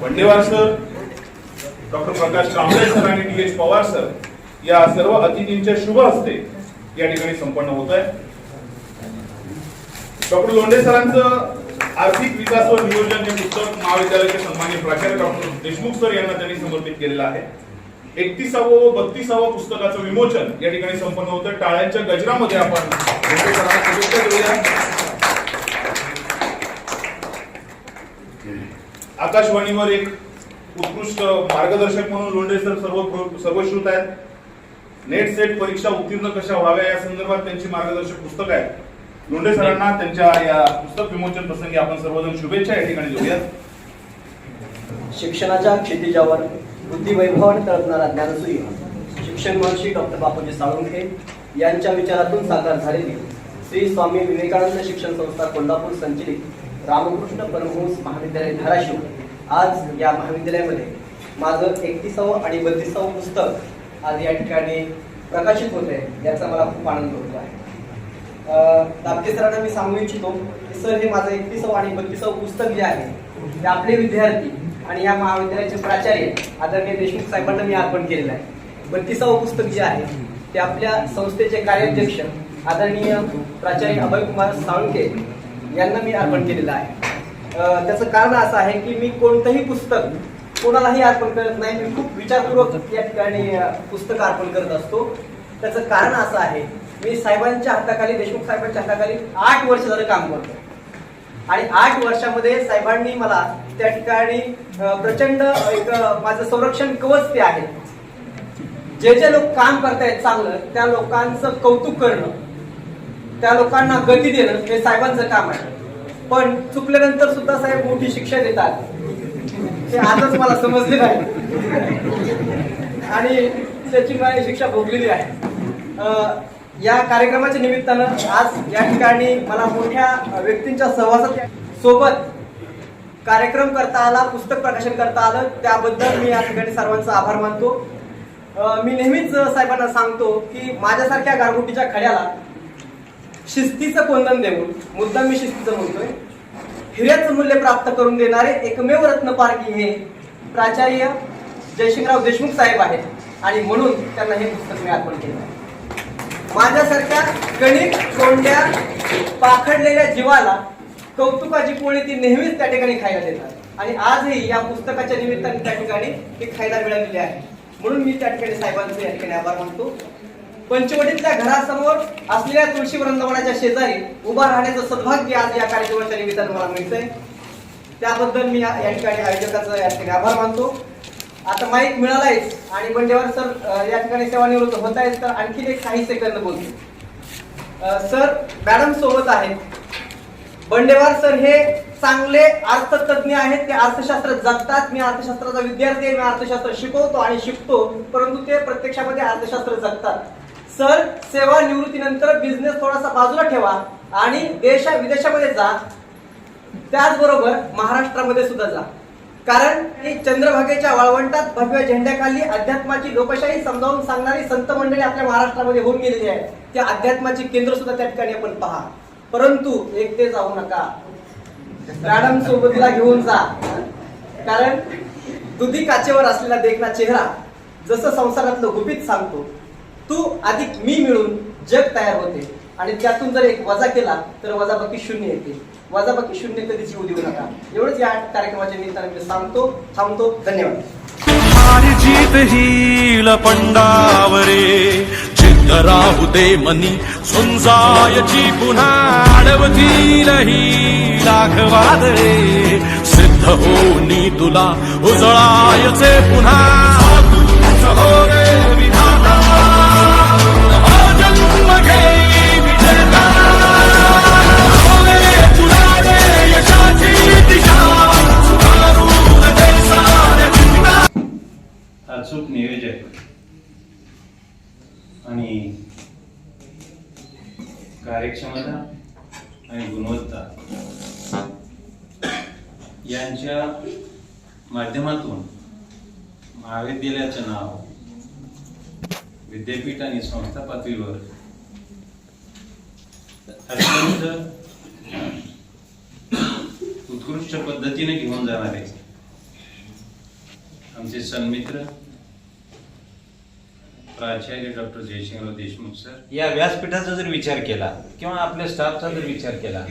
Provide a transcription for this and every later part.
Wandewar sir. Doctor Prakash Kamble sir आणि D H Pawar sir या सर्व अतिथींच्या शुभ हस्ते या ठिकाणी संपन्न होत आहे. डॉक्टर लोंढे सरांचं आर्थिक विकास व नियोजन हे पुस्तक महाविद्यालयाचे सन्मान्य प्राचार्य डॉक्टर देशमुख सर यांना त्यांनी समर्पित केलेलं आहे. एकतीसावं व बत्तीसावं पुस्तकाचं विमोचन या ठिकाणी संपन्न होतं. टाळ्यांच्या गजरामध्ये आपण लोंढे सरांना शुभेच्छा देऊया आकाशवाणीवर एक उत्कृष्ट मार्गदर्शक म्हणून लोंढे सर सर्व सर्वश्रुत आहेत. नेट सेट परीक्षा उत्तीर्ण कशा व्हाव्या या संदर्भात त्यांची मार्गदर्शक पुस्तक आहे लोंढे सरांना त्यांच्या या पुस्तक विमोचन प्रसंगी आपण सर्वजण शुभेच्छा या ठिकाणी देऊयात. शिक्षणाच्या क्षितिजावर बुद्धिवैभवाने तळपणारा ज्ञानसूर्य शिक्षण महर्षी डॉक्टर बापूजी साळुंखे यांच्या विचारातून साकार झालेली श्री स्वामी विवेकानंद शिक्षण संस्था कोल्हापूर संचलित रामकृष्ण परमहंस महाविद्यालय धाराशिव. आज या महाविद्यालयामध्ये माझं एकतीसावं आणि बत्तीसावं पुस्तक आज या ठिकाणी प्रकाशित होत आहे याचा मला खूप आनंद होतो आहे. दाबके सरांना मी सांगू इच्छितो की सर हे माझं एकतीसावं आणि बत्तीसावं पुस्तक जे आहे ते आपले विद्यार्थी आणि या महाविद्यालयाचे प्राचार्य आदरणीय देशमुख साहेबांना मी अर्पण केलेलं आहे. बत्तीसावं पुस्तक जे आहे ते आपल्या संस्थेचे कार्याध्यक्ष आदरणीय प्राचार्य अभयकुमार साळुंके यांना मी अर्पण केलेलं आहे. त्याचं कारण असं आहे की मी कोणतंही पुस्तक कोणालाही अर्पण करत नाही. मी खूप विचारपूर्वक या ठिकाणी पुस्तक अर्पण करत असतो. त्याचं कारण असं आहे मी साहेबांच्या हाताखाली देशमुख साहेबांच्या हाताखाली आठ वर्ष झालं काम करतो आणि आठ वर्षामध्ये साहेबांनी मला त्या ठिकाणी प्रचंड एक माझं संरक्षण कवच ते आहे. जे जे लोक काम करतायत चांगलं त्या लोकांचं कौतुक करणं त्या लोकांना गती देणं हे साहेबांचं काम आहे. पण चुकल्यानंतर सुद्धा साहेब मोठी शिक्षा देतात. ते आजच मला समजले नाही. आणि त्याची मी शिक्षा भोगलेली आहे. या कार्यक्रमाच्या निमित्तानं आज या ठिकाणी मला मोठ्या व्यक्तींच्या सहवासात सोबत कार्यक्रम करता आला पुस्तक प्रकाशन करता आलं. त्याबद्दल मी या ठिकाणी सर्वांचा आभार मानतो. मी नेहमीच साहेबांना सांगतो की माझ्यासारख्या गारगुटीच्या खड्याला शिस्तीचं कोंदन देऊन मुद्दा मी शिस्तीचं म्हणतोय हिऱ्याचं मूल्य प्राप्त करून देणारे एकमेव रत्नपारखी हे प्राचार्य जयशिंगराव देशमुख साहेब आहेत आणि म्हणून त्यांना हे पुस्तक मी अर्पण केलं माझ्यासारख्या गणित कोंड्या पाखडलेल्या जीवाला कौतुकाची पोळी ती नेहमीच त्या ठिकाणी खायला देतात. आणि आजही या पुस्तकाच्या निमित्ताने त्या ठिकाणी ती खायला मिळालेली आहे. म्हणून मी त्या ठिकाणी साहेबांचे या ठिकाणी आभार मानतो. पंचवटीतल्या घरासमोर असलेल्या तुळशी वृंदावनाच्या शेजारी उभा राहण्याचं सद्भाग्य आज या कार्यक्रमाच्या निमित्तानं मला मिळतंय. त्याबद्दल मी या या ठिकाणी आयोजकाचा या ठिकाणी आभार मानतो. आता माईक मिळालायच आणि बंडेवार सर या ठिकाणी सेवानिवृत्त होत आहेत तर आणखी एक काही सेकंद बोलतो. सर मॅडम सोबत आहेत. बंडेवार सर हे चांगले अर्थतज्ञ आहेत ते अर्थशास्त्र जगतात. मी अर्थशास्त्राचा विद्यार्थी आहे मी अर्थशास्त्र शिकवतो आणि शिकतो परंतु ते प्रत्यक्षामध्ये अर्थशास्त्र जगतात. सर सेवा निवृत्तीनंतर बिझनेस थोडासा बाजूला ठेवा आणि देशा विदेशामध्ये जा. त्याचबरोबर महाराष्ट्रामध्ये सुद्धा जा. कारण की चंद्रभागेच्या वाळवंटात भव्य झेंड्याखाली अध्यात्माची लोकशाही समजावून सांगणारी संत मंडळी आपल्या महाराष्ट्रामध्ये होऊन गेलेली आहे. त्या अध्यात्माची केंद्र सुद्धा त्या ठिकाणी आपण पहा. परंतु एकटे जाऊ नका. मॅडम सोबतीला घेऊन जा. कारण दुधी काचेवर असलेला देखना चेहरा जसं संसारातलं गुपित सांगतो तू अधिक मी मिळून जग तयार होते. आणि त्यातून जर एक वजा केला तर वजाबाकी शून्य येते. वजाबाकी शून्य कधीच येऊ देऊ नका. एवढंच या कार्यक्रमाच्या निमित्ताने मी सांगतो थांबतो. धन्यवाद. जीत हिल पंडावरे. चित्त राहू दे मनी सुंजायची पुन्हा अडवतील ही रे सिद्ध होनी तुला उजळायचे पुन्हा अचूक नियोजक आणि कार्यक्षमता आणि गुणवत्ता. यांच्या माध्यमातून महाविद्यालयाचं नाव विद्यापीठ आणि संस्था पातळीवर अत्यंत उत्कृष्ट पद्धतीने घेऊन जाणारे. आमचे सन्मित्र प्राचार्य डॉक्टर जयशिंगराव देशमुख सर. या व्यासपीठाचा जर विचार केला किंवा आपल्या स्टाफचा जर विचार केला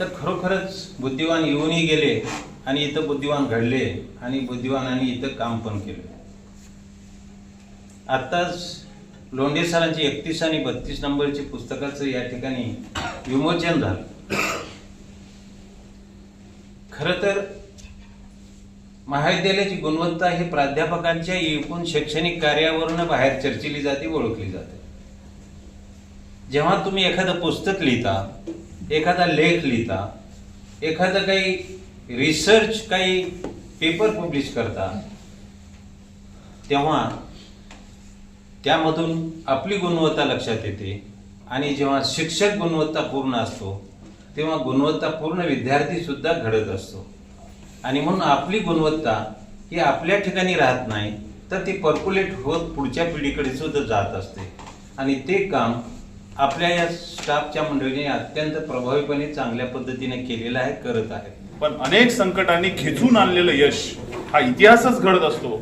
तर खरोखरच बुद्धिवान येऊनही गेले आणि इथं बुद्धिवान घडले आणि बुद्धिवानांनी इथं काम पण केलं. आत्ताच लोंढे सरांची एकतीस आणि बत्तीस नंबरची पुस्तकाचं या ठिकाणी विमोचन झालं. खरं तर महाविद्यालयाची गुणवत्ता ही प्राध्यापकांच्या एकूण शैक्षणिक कार्यावरून बाहेर चर्चिली जाते ओळखली जाते. जेव्हा तुम्ही एखादं पुस्तक लिहिता एखादा लेख लिहिता एखादं काही रिसर्च काही पेपर पब्लिश करता तेव्हा त्यामधून आपली गुणवत्ता लक्षात येते आणि जेव्हा शिक्षक गुणवत्ता पूर्ण असतो तेव्हा गुणवत्तापूर्ण विद्यार्थी सुद्धा घडत असतो. आणि म्हणून आपली गुणवत्ता ही आपल्या ठिकाणी राहत नाही तर ती पर्क्युलेट होत पुढच्या पिढीकडे सुद्धा जात असते. आणि ते काम आपल्या या स्टाफच्या मंडळीने अत्यंत प्रभावीपणे चांगल्या पद्धतीने केलेलं आहे करत आहे. पण अनेक संकटांनी खेचून आणलेलं यश हा इतिहासच घडत असतो.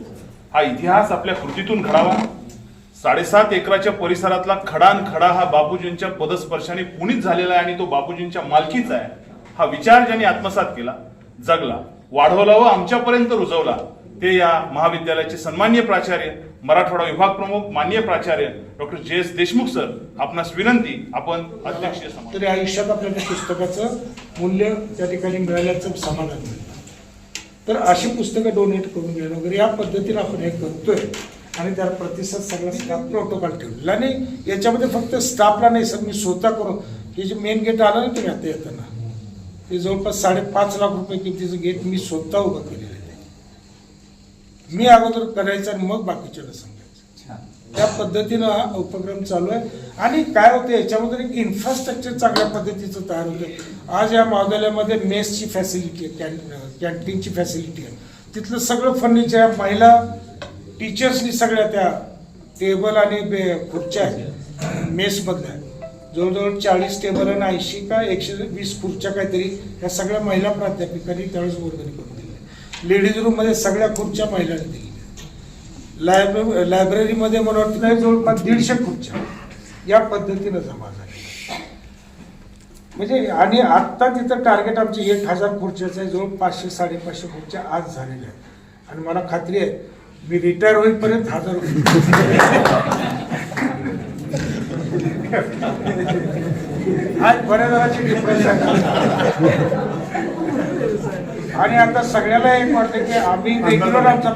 हा इतिहास आपल्या कृतीतून घडावा. साडेसात एकराच्या परिसरातला खडान खडा हा बापूजींच्या पदस्पर्शाने पुनीत झालेला आहे आणि तो बापूजींच्या मालकीचा आहे. हा विचार ज्यांनी आत्मसात केला जगला. वाढवला व आमच्यापर्यंत रुजवला. ते या महाविद्यालयाचे सन्मान्य प्राचार्य मराठवाडा विभाग प्रमुख मान्य प्राचार्य डॉक्टर जे एस देशमुख सर आपणास विनंती आपण अध्यक्षीय तरी आयुष्यात आपल्याला पुस्तकाचं मूल्य त्या ठिकाणी मिळाल्याचं समाधान मिळतं. तर अशी पुस्तकं डोनेट करून घेणं वगैरे या पद्धतीने आपण हे करतोय. आणि त्याला प्रतिसाद सगळा स्टाफ प्रोटोकॉल ठेवलेला आणि याच्यामध्ये फक्त स्टाफला नाही सर मी स्वतः करून हे जे मेन गेट आलं ना तुम्ही आता येताना. ते जवळपास साडेपाच लाख रुपये किमतीचं गेट मी स्वतः उभं केलेलं आहे. मी अगोदर करायचं आणि मग बाकीच्याला सांगायचं. त्या पद्धतीनं हा उपक्रम चालू आहे. आणि काय होतं याच्यामध्ये एक इन्फ्रास्ट्रक्चर चांगल्या पद्धतीचं तयार होतं. आज या महाविद्यालयामध्ये मेसची फॅसिलिटी आहे कॅन कॅन्टीनची फॅसिलिटी आहे. तिथलं सगळं फर्निचर महिला टीचर्सनी सगळ्या त्या टेबल आणि खुर्च्या आहेत. मेसमधल्या. जवळजवळ चाळीस टेबल आणि ऐंशी का एकशे वीस खुर्च्या काहीतरी ह्या सगळ्या महिला प्राध्यापिकांनी त्यावेळेस वर्गणी करून दिल्या. लेडीज रूममध्ये सगळ्या खुर्च्या महिलांनी दिल्या. लायब्ररी लायब्ररीमध्ये मला वाटतं नाही जवळपास दीडशे खुर्च्या. या पद्धतीनं जमा झाल्या. म्हणजे आणि आत्ता तिथं टार्गेट आमचे एक हजार खुर्च्याचं आहे जवळ पाचशे साडेपाचशे खुर्च्या आज झालेल्या आहेत. आणि मला खात्री आहे मी रिटायर होईपर्यंत हजार आज बऱ्या जणांची डिफरन्स आणि आता सगळ्याला एक वाटतं की आम्ही रेग्युलर आमचा